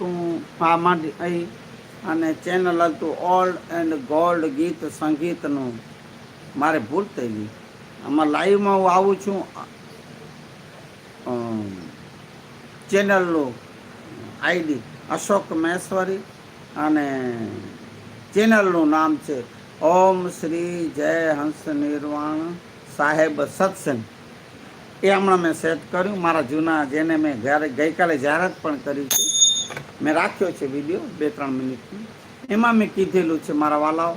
આ માટે અહીં અને ચેનલ હતું ઓલ્ડ એન્ડ ગોલ્ડ ગીત સંગીતનું. મારે ભૂલ થઈ ગઈ આમાં લાઈવમાં હું આવું છું. ચેનલનું આઈડી અશોક મહેશ્વરી અને ચેનલનું નામ છે ઓમ શ્રી જય હંસ નિર્વાણ સાહેબ સત્સંગ. એ હમણાં મેં સેટ કર્યું. મારા જૂના જેને મેં ગઈકાલે જાહેરાત પણ કરી છે. મેં રાખ્યો છે વીડિયો બે, ત્રણ મિનિટનો. એમાં મેં કીધેલું છે મારા વાલાઓ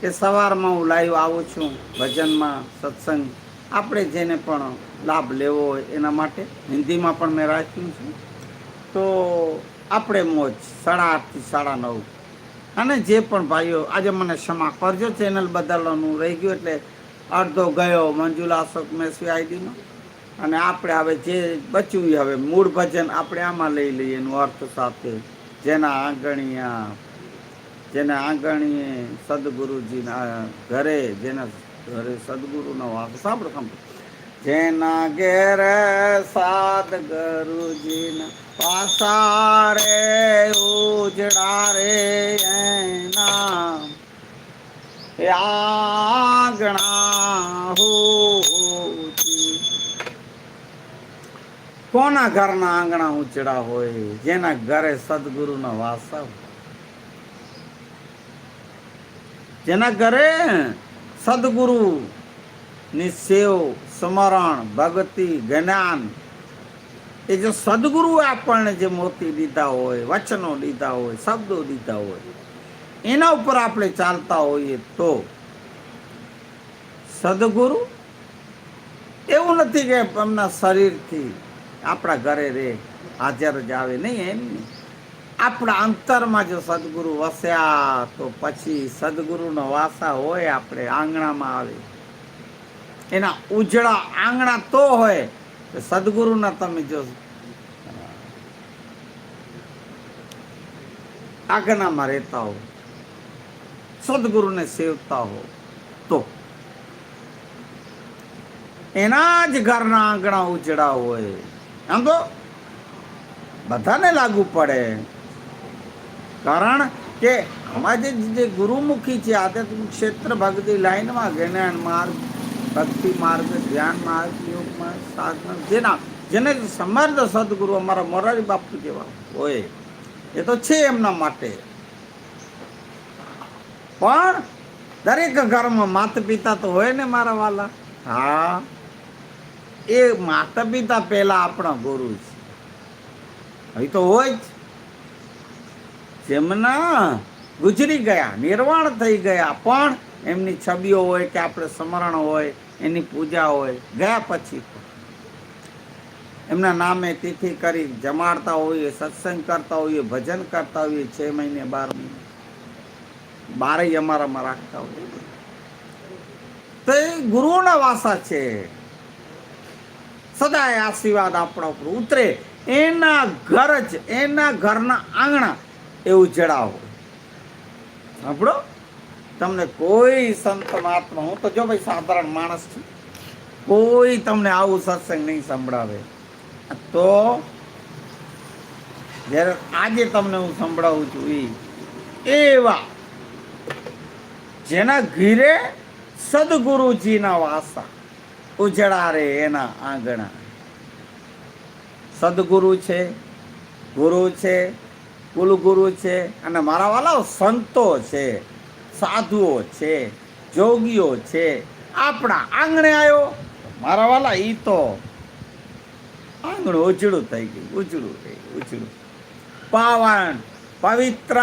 કે સવારમાં હું લાઈવ આવું છું ભજનમાં, સત્સંગ, આપણે જેને પણ લાભ લેવો હોય એના માટે હિન્દીમાં પણ મેં રાખ્યું છે. તો આપણે મોજ સાડા આઠથી સાડા નવ. અને જે પણ ભાઈઓ, આજે મને ક્ષમા કરજો, ચેનલ બદલવાનું રહી ગયું એટલે અડધો ગયો મંજુલા અશોક મેસવી આઈડીમાં અને આપણે હવે જે બચ્યું હવે મૂળ ભજન આપણે આમાં લઈ લઈએ એનું અર્થ સાથે. જેના આંગણિયા જેના આંગણીએ સદગુરુજીના ઘરે, જેના ઘરે સદગુરુનો વાસ. સાંભળો સાંભળો. જેના ઘેરે સાદ ગુરુજીના પાસારે ઉજડા રે એના આંગણા હોતી કોના ઘરના આંગણા ઉચડા હોય? જેના ઘરે સદગુરુનો વાસા જેના ઘરે સદગુરુ ની સેવ, સ્મરણ, ભક્તિ, જ્ઞાન, એ જો સદગુરુ આપણને જે મોતી દીધા હોય, વચનો દીધા હોય, શબ્દો દીધા હોય, એના ઉપર આપણે ચાલતા હોઈએ તો સદગુરુ એવું નથી કે એમના શરીરથી આપણા ઘરે રે, હાજર જ આવે નહીં એમ. આપણા અંતરમાં જો સદગુરુ વસ્યા, તો પછી સદગુરુનો વાસા હોય આપણે આંગણામાં આવે. એના ઉજળા આંગણા તો હોય, તો સદગુરુના તમે જો આજ્ઞામાં રહેતા હો, સદગુરુને સેવતા હો, તો એના જ ઘરના આંગણા ઉજળા હોય. આમ તો બધાને લાગુ પડે. કારણ કે અમારે જે ગુરુમુખી છે આધ્યાત્મિક ક્ષેત્ર ભક્તિ લાઈનમાં જ્ઞાન માર્ગ, ભક્તિ માર્ગ, ધ્યાન માર્ગ, યોગ માર્ગ, સાધના, જેના જેને સમર્થ સદગુરુ અમારા મોરારી બાપુ જેવા હોય. એ તો છે એમના માટે. પણ દરેક ઘરમાં માતા પિતા તો હોય ને મારા વાલા. હા. એ માતા પિતા પહેલા આપણા ગુરુ છે. હવે તો હોય જ. જેમના ગુજરી ગયા, નિર્વાણ થઈ ગયા, પણ એમની છબીઓ હોય કે આપણે સ્મરણ હોય, એની પૂજા હોય, ગયા પછી એમના નામે તિથિ કરી જમાડતા હોઈએ, સત્સંગ કરતા હોઈએ, ભજન કરતા હોઈએ, છ મહિને, બાર મહિને. બારેય અમારામાં રાખતા હોઈએ. તો એ ગુરુઓના વાસા છે. સદાય આશીર્વાદ આપણા ઉપર ઉતરે. એના ઘર જ, એના ઘરના આંગણા એવું જડાવો સાંભળો? તમને કોઈ સંત મહાત્મા, હું તો જો ભાઈ સાધારણ માણસ છું, કોઈ તમને આવું સત્સંગ નહીં સંભળાવે. તો જ્યારે આજે તમને હું સંભળાવું છું એ એવા જેના ઘીરે સદગુરુજીના વાસા ઉજળા રે એના આંગણા. સદગુરુ છે, ગુરુ છે, કુલગુરુ છે અને મારા વાલાઓ સંતો છે, સાધુઓ છે, જોગીઓ છે, આપણા આંગણે આવ્યો મારા વાલા ઈ તો આંગણું ઉજળું થઈ ગયું, ઉજળું થઈ ગયું, ઉજળું. પાવન પવિત્ર,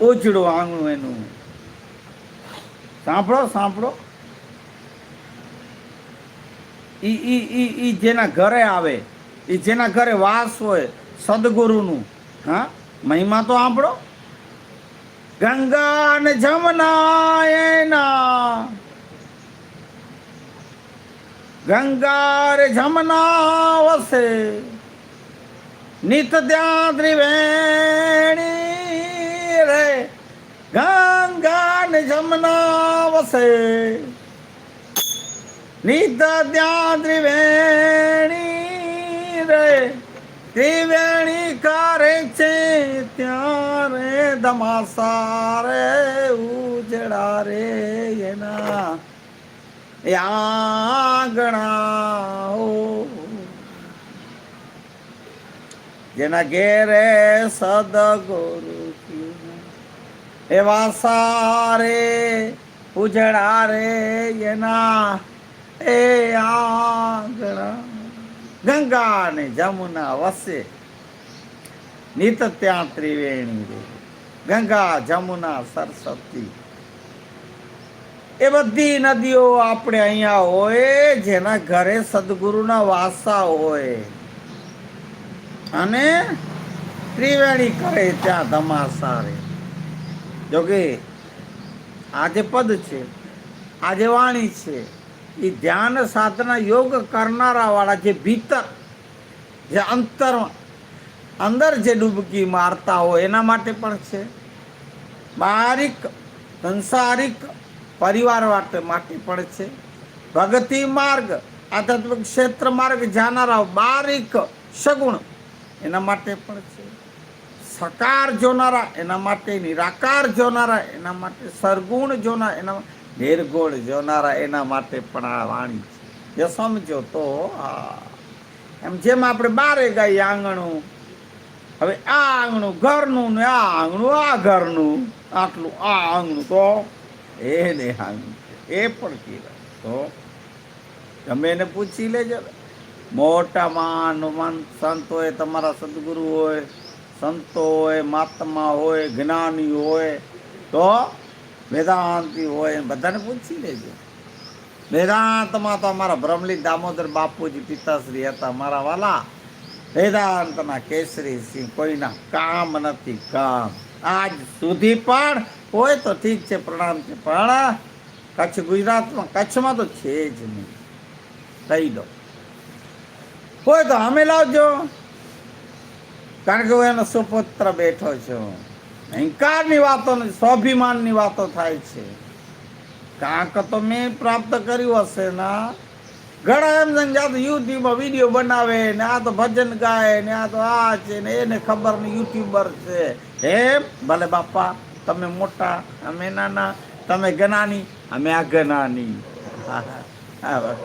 ઉજળું આંગણું એનું. સાંભળો સાંભળો. ઈ ઈ ઈ ઈ જેના ઘરે આવે એ જેના ઘરે વાસ હોય, સદગુરુનું, હા? મહિમા તો આપણો ગંગા ને જમના એના ગંગા રે જમના વસે નિત ત્યાં ત્રિવેણી રે. ગંગા ને જમના વસે નિત ત્રિવેણી રે, ત્રિવેણી કરે છે ત્યાં રે ધમાસા રે ઉજડા રે એના. ઓ જેના ઘેરે સદગુરુ એવા સારે ઉજડા રે એના. એ ગંગા ને જમુના વસે. નિત ત્યાં ત્રિવેણી રે ગંગા, જમુના, સરસ્વતી. એ બધી નદીઓ આપણે અહીંયા હોય, જેના ઘરે સદગુરુના વાસા હોય. અને ત્રિવેણી કરે ત્યાં ધમાસા રે જોકે આ જે પદ છે, આ જે વાણી છે એ ધ્યાન સાધના યોગ કરનારા વાળા જે ભીતર, જે અંતર, અંદર જે ડૂબકી મારતા હોય, એના માટે પણ છે. બારીક, સંસારિક પરિવાર માટે માટે પણ છે. ભગતિ માર્ગ, આધ્યાત્મિક ક્ષેત્ર માર્ગ જાનારા બારીક સગુણ, એના માટે પણ છે. સકાર જોનારા, એના માટે, નિરાકાર જોનારા, એના માટે, સરગુણ જોનારા, એના નિર્ગુણ જોનારા એના માટે પણ આ વાણી છે. જો સમજો તો એમ જેમ આપણે બારે ગઈ આંગણું, હવે આ આંગણું ઘરનું ને આ આંગણું, આ ઘરનું, આટલું આ આંગણું તો એ ને આંગણું એ પણ કહેવાય. તો તમે એને પૂછી લેજો. મોટામાં માન સંત હોય તમારા સદગુરુ હોય, સંતો હોય, મહાત્મા હોય, જ્ઞાની હોય, તો વેદાંતિ હોય બધાને પૂછી લેજો. વેદાંતમાં તો અમારા બ્રહ્મલી દામોદર બાપુજી પિતાશ્રી હતા, મારા વાલા. વેદાંતના કેસરી કોઈના કામ નથી, કામ. આજ સુધી પણ હોય તો ઠીક છે, પ્રણામ છે, પણ કચ્છ ગુજરાતમાં, કચ્છમાં તો છે જ નહીં. કહી દો. હોય તો અમે લાવજો. કારણ કે હું એનો સુપુત્ર બેઠો છું. અહંકારની વાતો નથી સ્વાભિમાનની વાતો થાય છે કાંક તો મેં પ્રાપ્ત કર્યું હશે ના ઘણા એમ સમજાતું યુટ્યુબમાં વીડિયો બનાવે ને આ તો ભજન ગાય ને આ તો આ છે ને એને ખબર ને યુટ્યુબર છે એમ ભલે બાપા તમે મોટા અમે નાના તમે જ્ઞાની અમે આ જ્ઞાની હા હા હા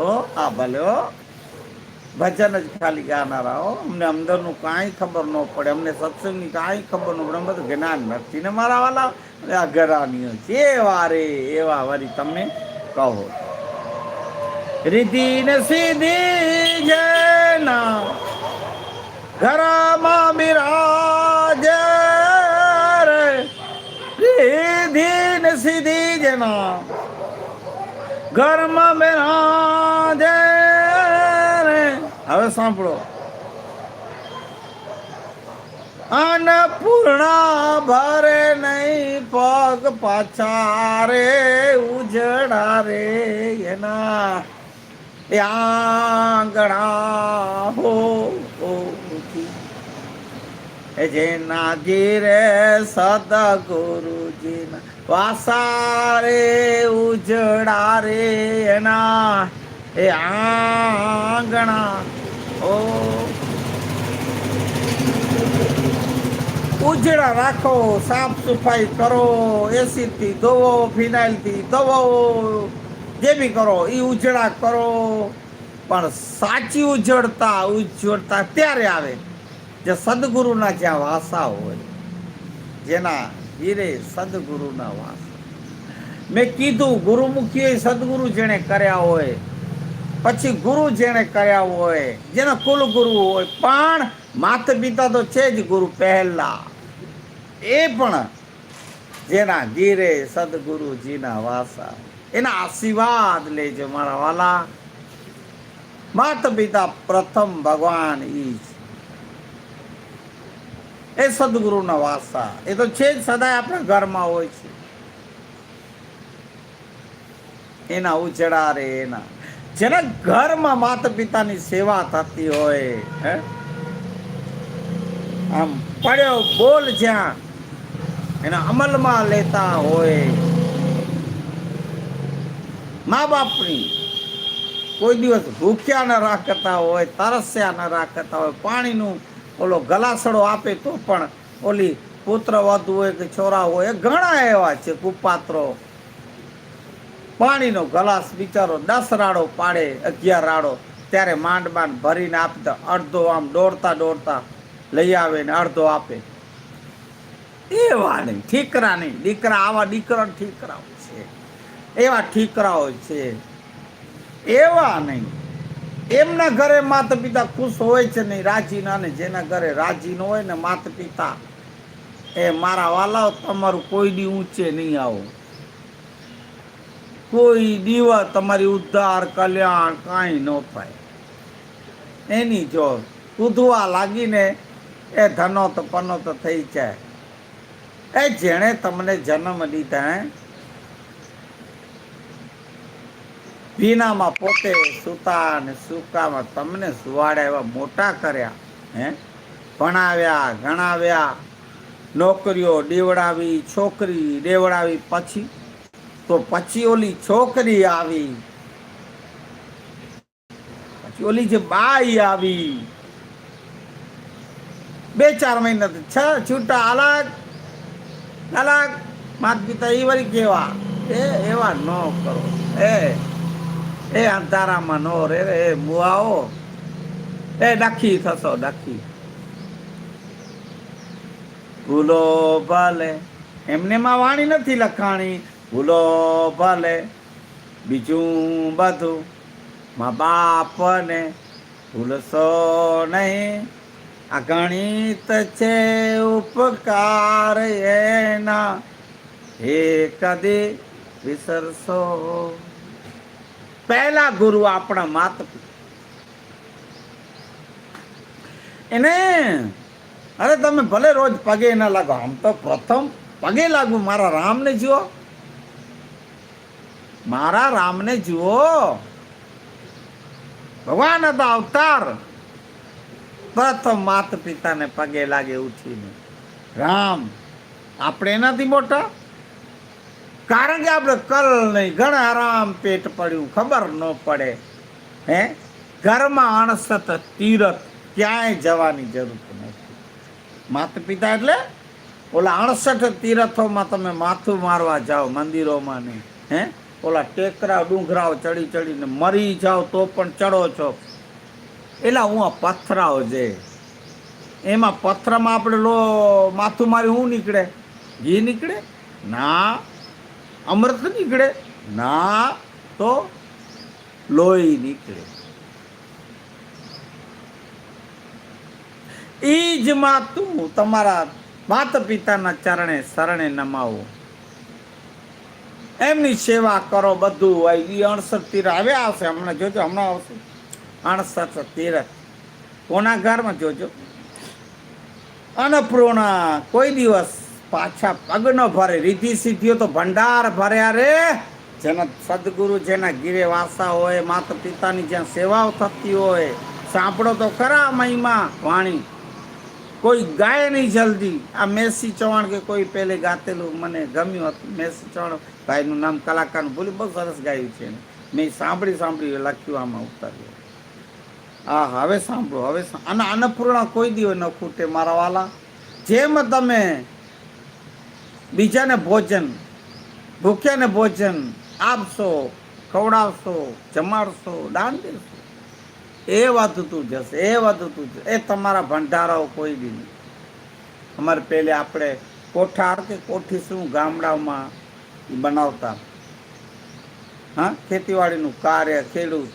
ઓ આ ભલે હો ભજન જ ખાલી ગાનારા, હો. અમને અંદરનું કાંઈ ખબર ન પડે, અમને સત્સંગની કાંઈ ખબર ન પડે, અમને તો જ્ઞાન નથી. ને મારા વાલા આ ગરાનીઓ છે, એવા રે, એવા વારી તમે કહો. રીતિ ને સીધી જેના ઘરમાં બિરાજ રીધિ ને સીધી જેના ઘરમાં બિરાજે સાંભળો. અન્નપૂર્ણા ભરે નહીં, પગ પાછા રે, ઉજડા રે એના. આંગણા હો જેના ગીરે સદગુરુજીના વાસા રે, ઉજડા રે એના. એ આંગણા ઉજળા રાખો, સાફ સફાઈ કરો એસીથી ધોવો ફિનાઇલથી ધોવો, જે બી કરો એ ઉજળા કરો. પણ સાચી ઉજળતા ઉજળતા ત્યારે આવે જે સદગુરુના જ્યાં વાસા હોય, જેના હીરે સદગુરુના વાસા. મેં કીધું ગુરુમુખી સદગુરુ જેણે કર્યા હોય પછી ગુરુ જેણે કર્યા હોય, જેના કુલ ગુરુ હોય, પણ માતા પિતા તો છે જ ગુરુ પહેલા. એ પણ જેના ગીરે સદગુરુજીના વાસા. એના આશીર્વાદ લેજો મારા વાલા. માતા પિતા પ્રથમ ભગવાન ઈ છે એ સદગુરુના વાસા. એ તો છે જ સદાય આપણા ઘરમાં હોય છે. એના ઉજડા રે એના. જેના ઘરમાં માતા પિતાની સેવા થતી હોય, હે? આમ પડ્યો બોલ જ્યાં, એના અમલમાં લેતા હોય. મા બાપની કોઈ દિવસ ભૂખ્યા ન રાખતા હોય, તરસ્યા ન રાખતા હોય, પાણીનું ઓલો ગલાસડો આપે તો પણ ઓલી પુત્ર વધુ હોય કે છોરા હોય ઘણા એવા છે, કુપાત્રો. પાણીનો ગ્લાસ બિચારો દસ રાડો પાડે, અગિયાર રાડો. ત્યારે માંડ માંડ ભરીને આપતા, અડધો આમ દોડતા દોડતા લઈ આવે ને અડધો આપે. એવા નહીં, ઠીકરા નહીં. દીકરા આવા દીકરા ઠીકરાઓ છે. એવા ઠીકરાઓ છે. એવા નહીં. એમના ઘરે માતા પિતા ખુશ હોય છે નહીં, રાજીના ને જેના ઘરે રાજી ન હોય ને માતા પિતા એ મારા વાલાઓ, તમારું કોઈ દી ઊંચે નહીં આવો. કોઈ દીવા તમારી ઉદ્ધાર, કલ્યાણ કાંઈ ન થાય. એની જો ઉધવા લાગીને એ ધનોત પનોત થઈ જાય. એ જેણે તમને જન્મ હે ભીનામાં પોતે સુતા અને સુકામાં તમને સુવાડ્યા એવા મોટા કર્યા, હે? ભણાવ્યા, ગણાવ્યા, નોકરીઓ દેવડાવી, છોકરી દેવડાવી પછી તો પછી ઓલી છોકરી આવી. પછી ઓલી જે બાઈ આવી. બે ચાર મહિના છ છૂટા અલગ અલગ. માત પિતા એ વળી કેવા? એ એવા ન કરો. એ એ અંધારામાં નો રે રે એ મુઆઓ એ ડખી થશો, ડખી. ભૂલો ભલે. એમને માં વાણી નથી લખાણી. ભૂલો ભલે, બીજું બધું મા બાપને ભૂલશો નહીં. આ ગણિત છે ઉપકાર એના હે કદી વિસરશો. પહેલા ગુરુ આપણા માતા એને, અરે તમે ભલે રોજ પગે ના લાગો, આમ તો પ્રથમ પગે લાગવું, મારા રામને જુઓ. મારા રામને જુઓ. ભગવાન હતા અવતાર. પ્રથમ માત પિતાને પગે લાગે ઉઠીને. રામ, આપણે એનાથી મોટા? કારણ કે આપણે કલ નહીં, ઘણા આરામ પેટ પડ્યું, ખબર ન પડે. હે? ઘરમાં અણસત તીરથ ક્યાંય જવાની જરૂર નથી. માતા પિતા એટલે ઓલા અણસઠ તીરથોમાં તમે માથું મારવા જાઓ, મંદિરોમાં નહીં. હે? ઓલા ટેકરા ડુંગરાઓ ચડી ચડીને મરી જાઓ તો પણ ચડો છો. એલા હું આ પથરાઓ જે. એમાં પથરામાં આપણે લો માથું મારી શું નીકળે? ઘી નીકળે? ના. અમૃત નીકળે? ના. તો લોહી નીકળે. ઈ જ માતું તમારા માતા પિતાના ચરણે શરણે નમાવો. એમની સેવા કરો બધું હોય. એ અણસઠ તીર હવે આવશે, હમણાં જોજો, હમણાં આવશે. અણસઠ તીર. કોના ઘરમાં જોજો? અન્નપૂર્ણા, કોઈ દિવસ પાછા પગ ન ભરે. રીતિ સિદ્ધિઓ તો ભંડાર ભર્યા રે. જેના સદગુરુ જેના ગીરે વાસા હોય માતા પિતાની જ્યાં સેવાઓ થતી હોય. સાંભળો તો ખરા મહિમા વાણી. કોઈ ગાય નહીં જલ્દી. આ મેસી ચૌહાણ કે કોઈ પહેલે ગાતેલું મને ગમ્યું હતું. મેસી ચૌહાણ ભાઈનું નામ કલાકારનું ભૂલ્યું બહુ સરસ ગાયું છે મેં સાંભળી સાંભળી લખ્યું આમાં ઉતાર્યું હા, હવે સાંભળો, હવે અને અન્નપૂર્ણા કોઈ દિવસ ન ખૂટે મારા વાલા. જેમ તમે બીજાને ભોજન, ભૂખ્યાને ભોજન આપશો, ખવડાવશો, જમાડશો, દાન દેશો. એ વધતું જશે, એ વધતું જશે. એ તમારા ભંડારાઓ કોઈ બી નહીં. અમારે પહેલે આપણે કોઠાર કે કોઠી શું ગામડાઓમાં બનાવતા? હા, ખેતીવાડીનું કાર્ય, ખેડૂત.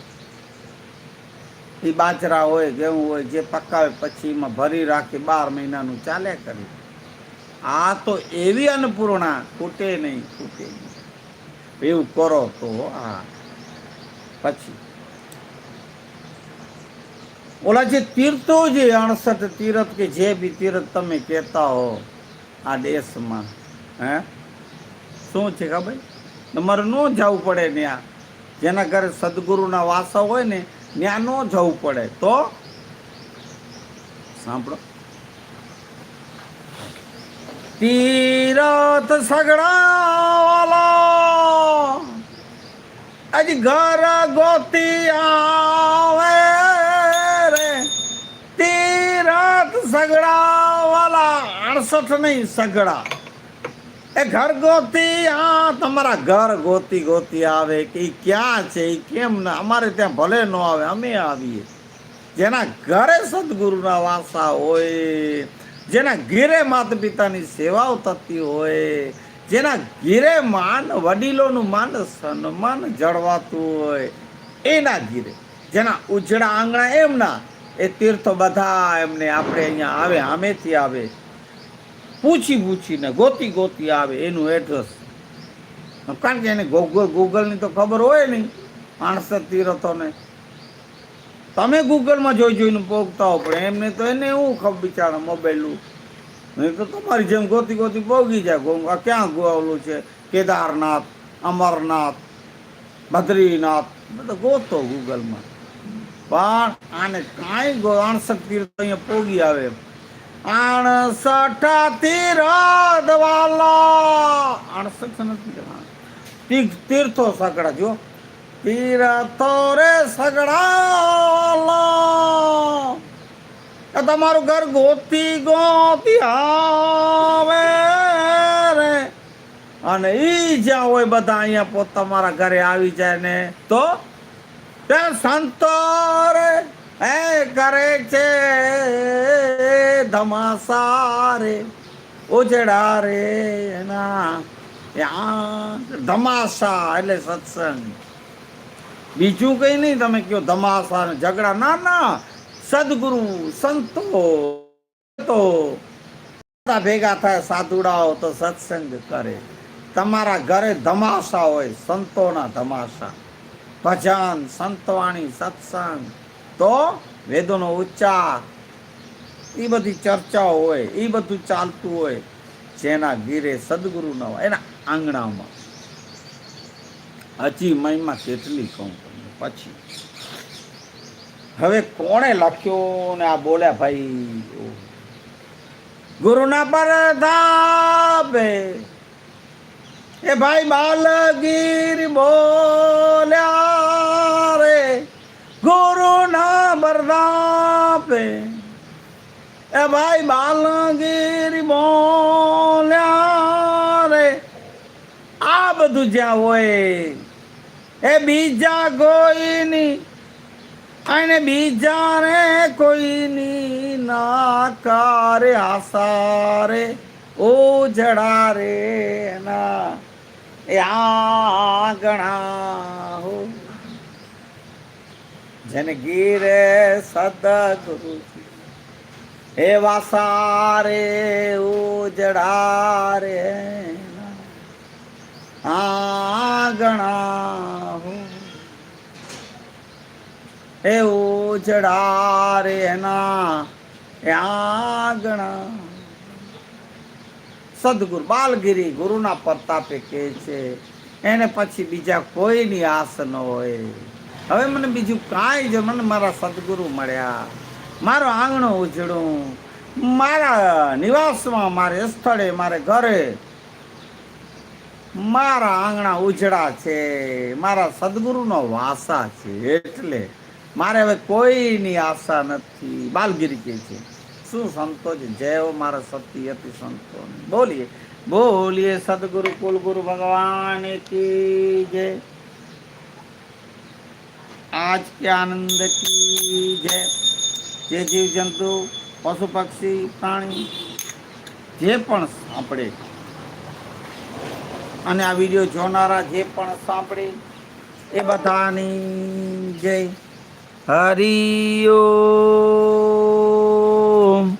એ બાજરા હોય, ઘઉં હોય, જે પકાવે, પછી એમાં ભરી રાખી, બાર મહિનાનું ચાલે કરી. આ તો એવી અન્નપૂર્ણા ખૂટે નહીં ખૂટે નહીં. એવું કરો તો હા પછી. ઓલા જે તીર્થો જે અણસઠ તીર્થ કે જે બી તીર્થ તમે કહેતા હો, આ દેશમાં, હે? શું છે ખબર? તમારે ન જવું પડે ત્યાં જેના ઘરે સદગુરુના વાસા હોય ને ત્યાં ન જવું પડે. તો? સાંભળો. તીરથ સગડાવાલા. આજ ઘર ગોતી આવે. રે વાલા અડસઠ નહીં, સગડા. એ ઘર ગોતી હા તમારા ઘર ગોતી ગોતી આવે કે એ ક્યાં છે એ કેમ ના, અમારે ત્યાં ભલે ન આવે, અમે આવીએ. જેના ઘરે સદગુરુના વાસા હોય, જેના ઘેરે માતા પિતાની સેવાઓ થતી હોય, જેના ઘેરે માન વડીલોનું માન સન્માન જળવાતું હોય, એના ઘીરે. જેના ઉજળા આંગણા એમના એ તીર્થો બધા એમને આપણે અહીંયા આવે, આમેથી આવે. પૂછી પૂછીને ગોતી ગોતી આવે, એનું એડ્રેસ કારણ કે એને ગૂગલ ગૂગલની તો ખબર હોય નહીં, માણસો તીર્થોને. તમે ગૂગલમાં જોઈ જોઈને પોગતા હો, પણ એમને તો એને એવું ખબર બિચારા મોબાઈલું નહીં તો તમારી જેમ ગોતી ગોતી પોગી જાય. ક્યાં ગોવલું છે? કેદારનાથ, અમરનાથ, બદ્રીનાથ. બધું ગોતો ગૂગલમાં પણ આને કાંઈ ગો શક્તિ અહીંયા પોગી આવે. અણસઠ તીરથ વાલા અણસઠ નથી. તીર્થ- તીર્થો સગડા જો તીરથો રે સગડા લા તમારું ઘર ગોતી ગોતી આવે રે. અને ઈ જ્યાં હોય બધા અહીંયા પોત તમારા ઘરે આવી જાય ને તો તે સંતો રે એ કરે છે ધમાસા રે ઉજડા રે એના ધમાસા એટલે સત્સંગ. બીજું કઈ નહીં, તમે કયો ધમાસા ઝઘડા. ના ના, સદગુરુ, સંતો, તો ભેગા થાય, સાધુડાઓ તો સત્સંગ કરે. તમારા ઘરે ધમાસા હોય, સંતોના ધમાસા. ભજન, સંતવાણી, સત્સંગ. તો વેદોનો ઉચ્ચાર. એ બધી ચર્ચાઓ હોય એ બધું ચાલતું હોય, જેના ગીરે સદગુરુ ન હોય, એના આંગણામાં. હજી મહિમા કેટલી કહું તમને, પછી. હવે કોણે લખ્યો ને આ બોલ્યા ભાઈ? ગુરુના પર ધાબે એ ભાઈ બાલગીર બોલ્યા. ગુરુના પરધાપે એ ભાઈ બાલગીર બોલ્યા રે. આ બધું જ્યાં હોય, એ બીજા કોઈની અને બીજાને કોઈની ના કરે આશા રે. ઉજડા રે ના એ આંગણા હો જેને ગીરે સદગુરુ હે વાસા રે ઉજડા રે ના આંગણા હો એ ઉજડા રે એના, એ આંગણા. સદગુરુ, બાલગીરી ગુરુના પ્રતાપે કહે છે, એને પછી બીજા કોઈની આસ ન હોય. હવે મને બીજું કાંઈ જ મને મારા સદગુરુ મળ્યા. મારો આંગણો ઉજળું. મારા નિવાસમાં, મારે સ્થળે, મારે ઘરે. મારા આંગણા ઉજળા છે. મારા સદગુરુનો વાસા છે. એટલે મારે હવે કોઈની આશા નથી. બાલગીરી કે છે, શું સંતો છે જય મારા સતી અતિ સંતો. બોલીએ. બોલીએ, સદગુરુ, કુલગુરુ ભગવાન કી જય. આજ કે આનંદ કી જય. જે જીવ જંતુ પશુ પક્ષી, પ્રાણી, જે પણ સાંભળે અને આ વીડિયો જોનારા જે પણ સાંભળે એ બધાની જય. હરિ ઓમ.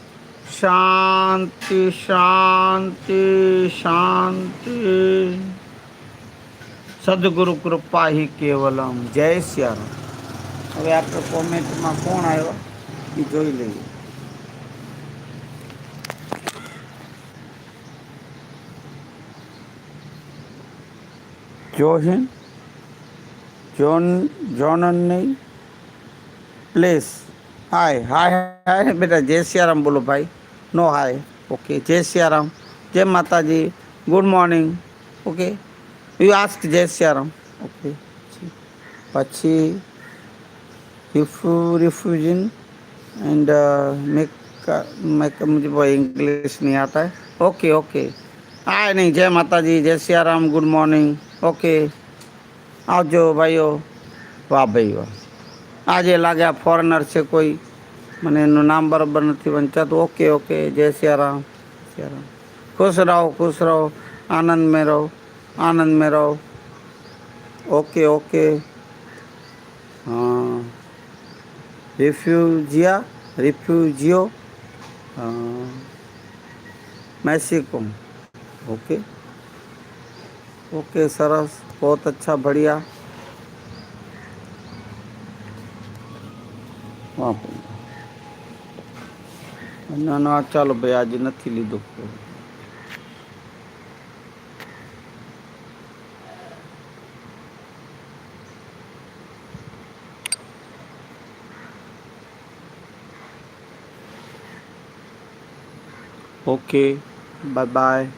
શાંતિ શાંતિ શાંતિ. સદગુરુ કૃપા હિ કેવલમ. જય શ્યારામ હવે આપણે કોમેન્ટમાં કોણ આવ્યો? એ જોઈ લઈએ. જોહિન જોન જોનન નહીં પ્લેસ હાય હાય હાય બેટા, જય સિયારામ બોલો ભાઈ. નો હાય ઓકે જય સિયારામ. જય માતાજી. Good morning okay you ask જય સિયારામ. ઓકે પછી રિફ્યુ રિફ્યુઝન એન્ડ મેક का मैं मुझे वो इंग्लिश नहीं आता है ओके ओके આય નહીં જય માતાજી જય સિયારામ ગુડ મોર્નિંગ ઓકે આવજો ભાઈઓ વાહ ભાઈ વાહ આજે લાગે આ ફોરેનર છે કોઈ મને એનું નામ બરાબર નથી વંચાતું ઓકે ઓકે જય સિયારામ સિયારામ ખુશ રહો ખુશ રહો આનંદ में રહો આનંદ में રહો ઓકે ઓકે हाँ रिफ्यूजिया रिफ्यूजियो मैक्सिको ओके ओके सरस बहुत अच्छा बढ़िया વાપરો ના ના ચાલો ભાઈ આજે નથી લીધું Okay, bye bye.